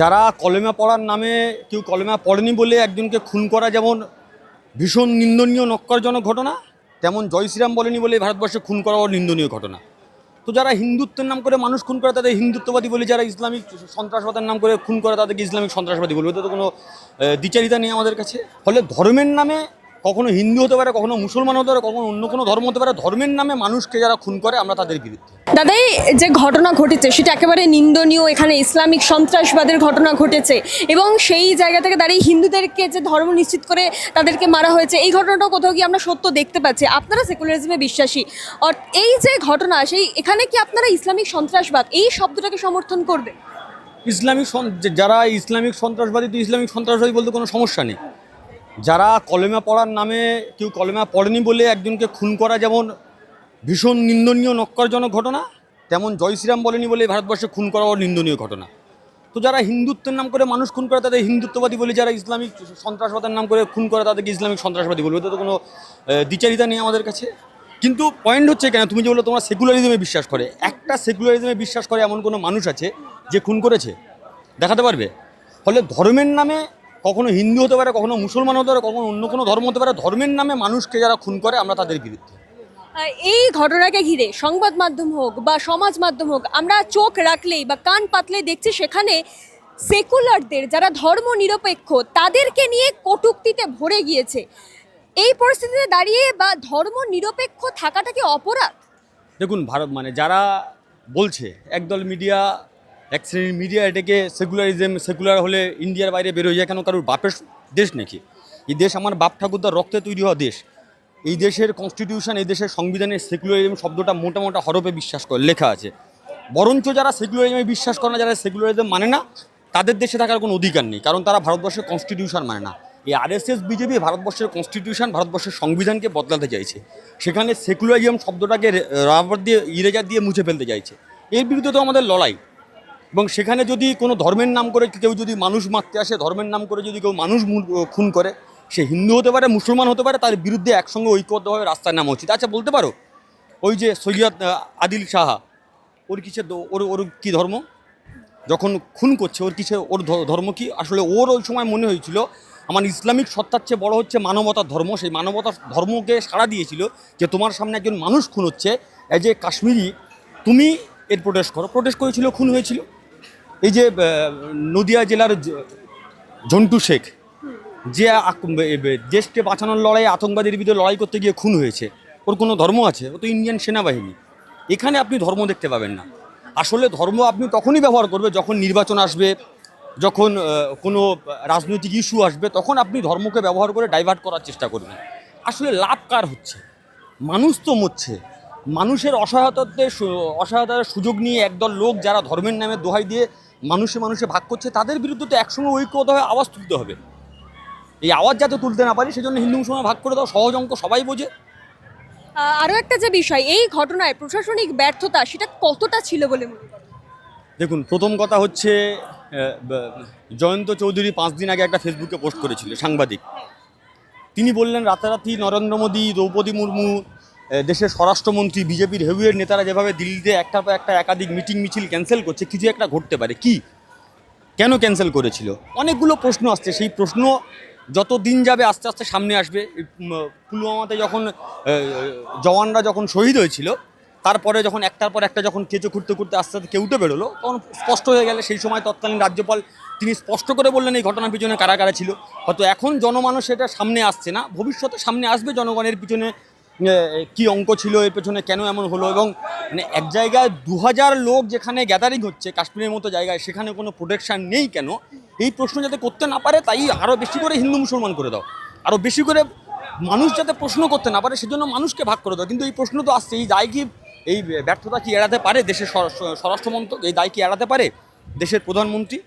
যারা কলেমা পড়ার নামে কেউ কলেমা পড়েনি বলে একজনকে খুন করা যেমন ভীষণ নিন্দনীয়, নক্কারজনক ঘটনা, তেমন জয় শ্রীরাম বলেনি বলে ভারতবর্ষে খুন করাও নিন্দনীয় ঘটনা। তো যারা হিন্দুত্বের নাম করে মানুষ খুন করে তাদের হিন্দুত্ববাদী বলে যারা ইসলামিক সন্ত্রাসবাদের নাম করে খুন করে তাদেরকে ইসলামিক সন্ত্রাসবাদী বলবে। তো কোনো দ্বিচারিতা নেই আমাদের কাছে। ফলে ধর্মের নামে কখনো হিন্দু হতে পারে কখনো মুসলমান হতে পারে কখনো অন্য কোনো ধর্ম হতে পারে ধর্মের নামে মানুষকে যারা খুন করে আমরা তাদের বিরুদ্ধে। দাদা এই যে ঘটনা ঘটেছে সেটা একেবারে নিন্দনীয় এখানে ইসলামিক সন্ত্রাসবাদের ঘটনা ঘটেছে এবং সেই জায়গা থেকে দাঁড়িয়ে হিন্দুদেরকে যে ধর্ম নিশ্চিত করে তাদেরকে মারা হয়েছে এই ঘটনাটা কোথাও কি আমরা সত্য দেখতে পাচ্ছি। আপনারা সেকুলারিজমে বিশ্বাসী। আর এই যে ঘটনা সেই এখানে কি আপনারা ইসলামিক সন্ত্রাসবাদ এই শব্দটাকে সমর্থন করবে ইসলামিক যারা ইসলামিক সন্ত্রাসবাদী তো ইসলামিক সন্ত্রাসবাদী বলতে কোনো সমস্যা নেই। যারা কলেমা পড়ার নামে কেউ কলেমা পড়েনি বলে একজনকে খুন করা যেমন ভীষণ নিন্দনীয়, নক্করজনক ঘটনা, তেমন জয় শ্রীরাম বলেনি বলে ভারতবর্ষে খুন করাও নিন্দনীয় ঘটনা। তো যারা হিন্দুত্বের নাম করে মানুষ খুন করে তাদের হিন্দুত্ববাদী বলে যারা ইসলামিক সন্ত্রাসবাদের নাম করে খুন করে তাদেরকে ইসলামিক সন্ত্রাসবাদী বলবে তো কোনো দ্বিচারিতা নেই আমাদের কাছে। কিন্তু পয়েন্ট হচ্ছে কেন? তুমি যে বলো তোমরা সেকুলারিজমে বিশ্বাস করে। একটা সেকুলারিজমে বিশ্বাস করে এমন কোনো মানুষ আছে যে খুন করেছে? দেখাতে পারবে? ফলে ধর্মের নামে কখনো হিন্দু হতে পারে কখনো মুসলমান হতে পারে কখনো অন্য কোনো ধর্ম হতে পারে ধর্মের নামে মানুষকে যারা খুন করে আমরা তাদের বিরুদ্ধে। এই ঘটনাকে ঘিরে সংবাদ মাধ্যম হোক বা সমাজ মাধ্যম হোক আমরা চোখ রাখলেই বা কান পাতলেই দেখছি সেখানে সেকুলারদের যারা ধর্ম নিরপেক্ষ তাদেরকে নিয়ে কটুক্তিতে ভরে গিয়েছে। এই পরিস্থিতিতে দাঁড়িয়ে বা ধর্ম নিরপেক্ষ থাকাটা কি অপরাধ? দেখুন ভারত মানে যারা বলছে একদল মিডিয়া এক শ্রেণির মিডিয়া এটাকে সেকুলারিজম সেকুলার হলে ইন্ডিয়ার বাইরে বেরোয় যায়। কেন? কারোর বাপের দেশ নাকি? এই দেশ আমার বাপ ঠাকুরদার রক্তে তৈরি হওয়া দেশ। এই দেশের কনস্টিটিউশন এই দেশের সংবিধানে সেকুলারিজম শব্দটা মোটা মোটা হরপে বিশ্বাস করে, লেখা আছে। বরঞ্চ যারা সেকুলারিজমে বিশ্বাস করে না, যারা সেকুলারিজম মানে না, তাদের দেশে থাকার কোনো অধিকার নেই। কারণ তারা ভারতবর্ষের কনস্টিটিউশন মানে না। এই আরএসএস বিজেপি ভারতবর্ষের কনস্টিটিউশন ভারতবর্ষের সংবিধানকে বদলাতে চাইছে। সেখানে সেকুলারিজম শব্দটাকে রাবার দিয়ে, ইরেজার দিয়ে মুছে ফেলতে চাইছে। এর বিরুদ্ধে তো আমাদের লড়াই। এবং সেখানে যদি কোনো ধর্মের নাম করে কেউ যদি মানুষ মারতে আসে, ধর্মের নাম করে যদি কেউ মানুষ খুন করে, সে হিন্দু হতে পারে, মুসলমান হতে পারে, তার বিরুদ্ধে একসঙ্গে ঐক্যবদ্ধভাবে রাস্তায় নামা উচিত। আচ্ছা বলতে পারো, ওই যে সৈয়দ আদিল সাহা, ওর দ- ওর ওর কী ধর্ম? যখন খুন করছে, ওর কিসে ওর ধর্ম কি? আসলে ওর ওই সময় মনে হয়েছিল, আমার ইসলামিক সত্তার চেয়ে বড় হচ্ছে মানবতার ধর্ম, সেই মানবতার ধর্মকে সাড়া দিয়েছিল যে তোমার সামনে একজন মানুষ খুন হচ্ছে এজ এ কাশ্মীরি, তুমি এর প্রোটেস্ট করো। প্রোটেস্ট করেছিল, খুন হয়েছিল। এই যে নদিয়া জেলার জন্টু শেখ, যে দেশকে বাঁচানোর লড়াই আতঙ্কবাদের বিরুদ্ধে লড়াই করতে গিয়ে খুন হয়েছে, ওর কোনো ধর্ম আছে? ও তো ইন্ডিয়ান সেনাবাহিনী। এখানে আপনি ধর্ম দেখতে পাবেন না। আসলে ধর্ম আপনি তখনই ব্যবহার করবে যখন নির্বাচন আসবে, যখন কোনো রাজনৈতিক ইস্যু আসবে, তখন আপনি ধর্মকে ব্যবহার করে ডাইভার্ট করার চেষ্টা করবেন। আসলে লাভ কার হচ্ছে? মানুষ তো মরছে। মানুষের অসহায়তাতে অসহায়তার সুযোগ নিয়ে একদল লোক যারা ধর্মের নামে দোহাই দিয়ে মানুষে মানুষে ভাগ করছে তাদের বিরুদ্ধে তো একসঙ্গে ঐক্যবদ্ধ হয়ে আওয়াজ তুলতে হবে। এই আওয়াজ যাতে তুলতে না পারি সেজন্য হিন্দু মুসলমান ভাগ করে দাও সহজ অঙ্ক সবাই বোঝে। আরও একটা যে বিষয় এই ঘটনায় প্রশাসনিক ব্যর্থতা সেটা কতটা ছিল বলে মনে করেন? দেখুন প্রথম কথা হচ্ছে জয়ন্ত চৌধুরী পাঁচ দিন আগে একটা ফেসবুকে পোস্ট করেছিল সাংবাদিক। তিনি বললেন রাতারাতি নরেন্দ্র মোদী দ্রৌপদী মুর্মু দেশের স্বরাষ্ট্রমন্ত্রী, বিজেপির হেভিয়ের নেতারা যেভাবে দিল্লিতে একটার পর একটা একাধিক মিটিং মিছিল ক্যান্সেল করছে কিছু একটা ঘটতে পারে? কি? কেন ক্যান্সেল করেছিল? অনেকগুলো প্রশ্ন আসছে, সেই প্রশ্ন যত দিন যাবে আস্তে আস্তে সামনে আসবে। পুলওয়ামাতে যখন জওয়ানরা যখন শহীদ হয়েছিল, তারপরে যখন একটার পর একটা যখন কেঁচো খুঁড়তে খুঁড়তে আস্তে আস্তে কেউ উঠে বেরোলো, তখন স্পষ্ট হয়ে গেলে সেই সময় তৎকালীন রাজ্যপাল তিনি স্পষ্ট করে বললেন এই ঘটনার পিছনে কারা কারা ছিল। হয়তো এখন জনমানুষ এটা সামনে আসছে না, ভবিষ্যতে সামনে আসবে জনগণের পিছনে কি অঙ্ক ছিল এর পেছনে, কেন এমন হলো? এবং মানে এক জায়গায় দু হাজার লোক যেখানে গ্যাদারিং হচ্ছে, কাশ্মীরের মতো জায়গায়, সেখানে কোনো প্রোটেকশন নেই কেন? এই প্রশ্ন যাতে করতে না পারে, তাই আরও বেশি করে হিন্দু মুসলমান করে দাও। আরও বেশি করে মানুষ যাতে প্রশ্ন করতে না পারে, সেজন্য মানুষকে ভাগ করে দাও। কিন্তু এই প্রশ্ন তো আসছে, এই দায় কি, এই ব্যর্থতা কি এড়াতে পারে দেশের স্বরাষ্ট্রমন্ত্রক এই দায় কি এড়াতে পারে দেশের প্রধানমন্ত্রী?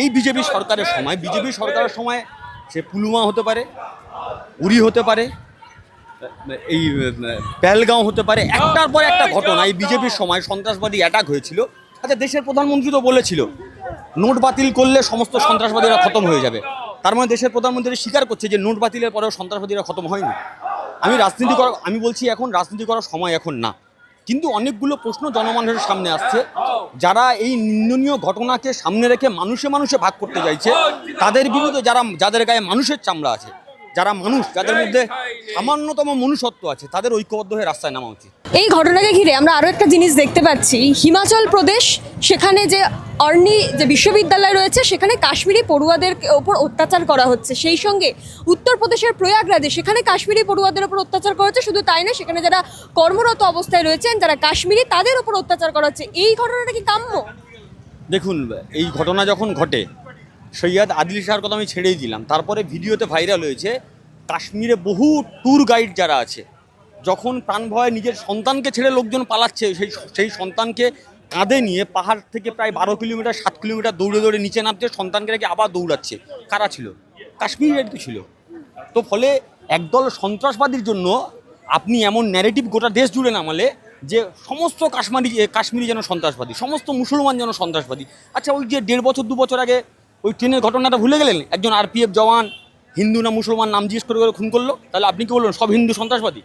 এই বিজেপি সরকারের সময়, বিজেপি সরকারের সময় সে পুলুমা হতে পারে উড়ি হতে পারে এই পেলগাঁও হতে পারে একটার পর একটা ঘটনা। এই বিজেপির সময় সন্ত্রাসবাদী অ্যাটাক হয়েছিল। আচ্ছা দেশের প্রধানমন্ত্রী তো বলেছিল নোট বাতিল করলে সমস্ত সন্ত্রাসবাদীরা খতম হয়ে যাবে। তার মানে দেশের প্রধানমন্ত্রী স্বীকার করছে যে নোট বাতিলের পরেও সন্ত্রাসবাদীরা খতম হয়নি। আমি রাজনীতি করা আমি বলছি এখন রাজনীতি করার সময় এখন না। কিন্তু অনেকগুলো প্রশ্ন জনমানুষের সামনে আসছে। যারা এই নিন্দনীয় ঘটনাকে সামনে রেখে মানুষে মানুষে ভাগ করতে চাইছে তাদের বিরুদ্ধে যারা যাদের গায়ে মানুষের চামড়া আছে যারা মানুষ যাদের মধ্যে সামান্যতম মনুষ্যত্ব আছে তাদের ঐক্যবদ্ধ হয়ে রাস্তায় নামা উচিত। এই ঘটনাকে ঘিরে আমরা আরও একটা জিনিস দেখতে পাচ্ছি। হিমাচল প্রদেশ সেখানে যে অর্নি যে বিশ্ববিদ্যালয় রয়েছে সেখানে কাশ্মীরি পড়ুয়াদের ওপর অত্যাচার করা হচ্ছে। সেই সঙ্গে উত্তরপ্রদেশের প্রয়াগরাজে সেখানে কাশ্মীরি পড়ুয়াদের ওপর অত্যাচার করা হচ্ছে। শুধু তাই না সেখানে যারা কর্মরত অবস্থায় রয়েছেন যারা কাশ্মীরি তাদের ওপর অত্যাচার করা হচ্ছে। এই ঘটনাটা কি কাম্য? দেখুন এই ঘটনা যখন ঘটে সৈয়দ আদিল শাহর কথা আমি ছেড়েই দিলাম। তারপরে ভিডিওতে ভাইরাল হয়েছে, কাশ্মীরে বহু ট্যুর গাইড যারা আছে, যখন প্রাণ ভয়ে নিজের সন্তানকে ছেড়ে লোকজন পালাচ্ছে, সেই সেই সন্তানকে কাঁধে নিয়ে পাহাড় থেকে প্রায় বারো কিলোমিটার, সাত কিলোমিটার দৌড়ে দৌড়ে নিচে নামছে সন্তানকে রেখে আবার দৌড়াচ্ছে। কারা ছিল? কাশ্মীর রেড ছিল। তো ফলে একদল সন্ত্রাসবাদীর জন্য আপনি এমন ন্যারেটিভ গোটা দেশ জুড়ে নামালে যে সমস্ত কাশ্মীরি কাশ্মীরি যেন সন্ত্রাসবাদী, সমস্ত মুসলমান যেন সন্ত্রাসবাদী। আচ্ছা ওই যে দেড় বছর, দু বছর আগে ওই ট্রেনের ঘটনাটা ভুলে গেলেন? একজন আরপিএফ জওয়ান, হিন্দু না মুসলমান নাম জিজ্ঞেস করে করে খুন করল। তাহলে আপনি কি বললেন সব হিন্দু সন্ত্রাসবাদী?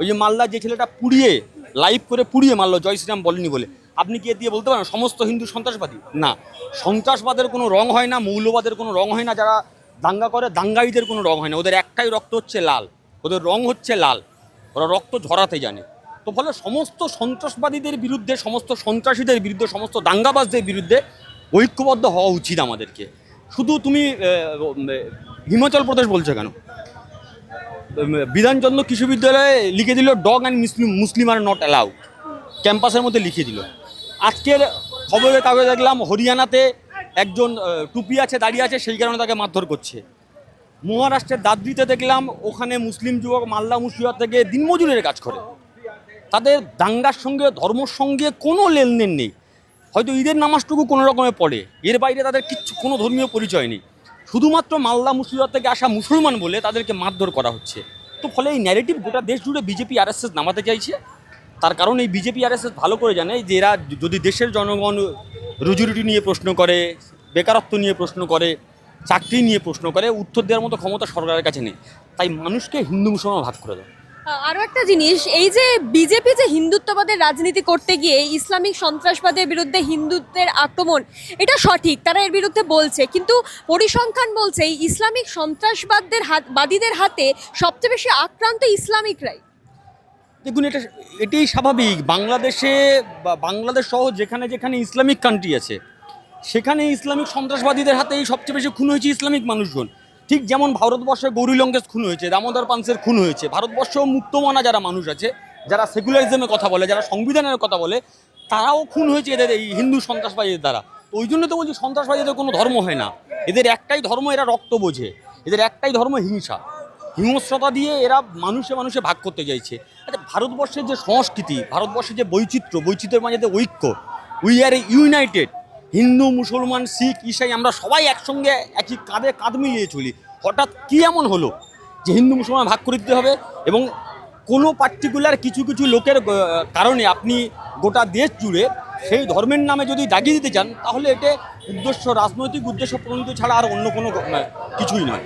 ওই যে মালদা যে ছেলেটা পুড়িয়ে, লাইভ করে পুড়িয়ে মারলো, জয় শ্রীরাম বলেনি বলে। আপনি কি দিয়ে বলতে পারেন, সমস্ত হিন্দু সন্ত্রাসবাদী? না। সন্ত্রাসবাদের কোনো রং হয় না, মৌলবাদের কোনো রং হয় না, যারা দাঙ্গা করে, দাঙ্গাইদের কোনো রং হয় না। ওদের একটাই রক্ত হচ্ছে লাল। ওদের রং হচ্ছে লাল। ওরা রক্ত ঝরাতে জানে। তো ফলে সমস্ত সন্ত্রাসবাদীদের বিরুদ্ধে, সমস্ত সন্ত্রাসীদের বিরুদ্ধে, সমস্ত দাঙ্গাবাজদের বিরুদ্ধে ঐক্যবদ্ধ হওয়া উচিত আমাদেরকে। শুধু তুমি হিমাচল প্রদেশ বলছো কেন? বিধানচন্দ্র কৃষি বিদ্যালয়ে লিখে দিল dog and Muslim Muslim are not allowed ক্যাম্পাসের মধ্যে লিখে দিল। আজকের খবরের কাগজে দেখলাম, হরিয়ানাতে একজন টুপি আছে দাঁড়িয়ে আছে, সেই কারণে তাকে মারধর করছে। মহারাষ্ট্রের দাদ্রিতে দেখলাম, ওখানে মুসলিম যুবক মাল্লা মুর্শিদাবাদ থেকে দিনমজুরের কাজ করে। তাদের দাঙ্গার সঙ্গে, ধর্মর সঙ্গে কোনো লেনদেন নেই। হয়তো ঈদের নামাজটুকু কোনো রকমে পড়ে। এর বাইরে তাদের কিচ্ছু, কোনো ধর্মীয় পরিচয় নেই। শুধুমাত্র মালদা মুর্শিদাবাদ থেকে আসা মুসলমান বলে তাদেরকে মারধর করা হচ্ছে। তো ফলে এই ন্যারেটিভ গোটা দেশ জুড়ে বিজেপি আরএসএস নামাতে চাইছে। তার কারণ এই বিজেপি আরএসএস ভালো করে জানে যে এরা যদি দেশের জনগণ রুজিরুটি নিয়ে প্রশ্ন করে, বেকারত্ব নিয়ে প্রশ্ন করে, চাকরি নিয়ে প্রশ্ন করে, উত্তর দেওয়ার মতো ক্ষমতা সরকারের কাছে নেই। তাই মানুষকে হিন্দু মুসলমান ভাগ করে দেয় আরও একটা জিনিস, এই যে বিজেপি যে হিন্দুত্ববাদের রাজনীতি করতে গিয়ে ইসলামিক সন্ত্রাসবাদের বিরুদ্ধে হিন্দুত্বের আক্রমণ, এটা সঠিক, তারা এর বিরুদ্ধে বলছে, কিন্তু পরিসংখ্যান বলছে ইসলামিক সন্ত্রাসবাদদের হাত, বাদীদের হাতে সবচেয়ে বেশি আক্রান্ত ইসলামিকরাই। দেখুন, এটা এটাই স্বাভাবিক, বাংলাদেশে বাংলাদেশ সহ যেখানে যেখানে ইসলামিক কান্ট্রি আছে, সেখানে ইসলামিক সন্ত্রাসবাদীদের হাতেই সবচেয়ে বেশি খুন হয়েছে ইসলামিক মানুষজন। ঠিক যেমন ভারতবর্ষে গৌরী লঙ্কেশ খুন হয়েছে, দামোদর পান্সের খুন হয়েছে, ভারতবর্ষেও মুক্তমানা যারা মানুষ আছে, যারা সেকুলারিজমের কথা বলে, যারা সংবিধানের কথা বলে, তারাও খুন হয়েছে এদের এই হিন্দু সন্ত্রাসবাদীদের দ্বারা। তো ওই জন্য তো বলছি সন্ত্রাসবাদীদের কোনো ধর্ম হয় না। এদের একটাই ধর্ম এরা রক্ত বোঝে, এদের একটাই ধর্ম হিংসা। হিংস্রতা দিয়ে এরা মানুষে মানুষে ভাগ করতে চাইছে। আচ্ছা ভারতবর্ষের যে সংস্কৃতি, ভারতবর্ষের যে বৈচিত্র্য, বৈচিত্র্যের মাঝে যে ঐক্য উই আর ইউনাইটেড হিন্দু মুসলমান শিখ ইসাই আমরা সবাই একসঙ্গে একই কাঁধে কাঁধ মিলিয়ে চলি। হঠাৎ কী এমন হলো যে হিন্দু মুসলমান ভাগ করে দিতে হবে এবং কোনো পার্টিকুলার কিছু কিছু লোকের কারণে আপনি গোটা দেশ জুড়ে সেই ধর্মের নামে যদি দাগিয়ে দিতে চান তাহলে এটা উদ্দেশ্য রাজনৈতিক উদ্দেশ্য প্রণীত ছাড়া আর অন্য কোনো আহ, কিছুই নয়।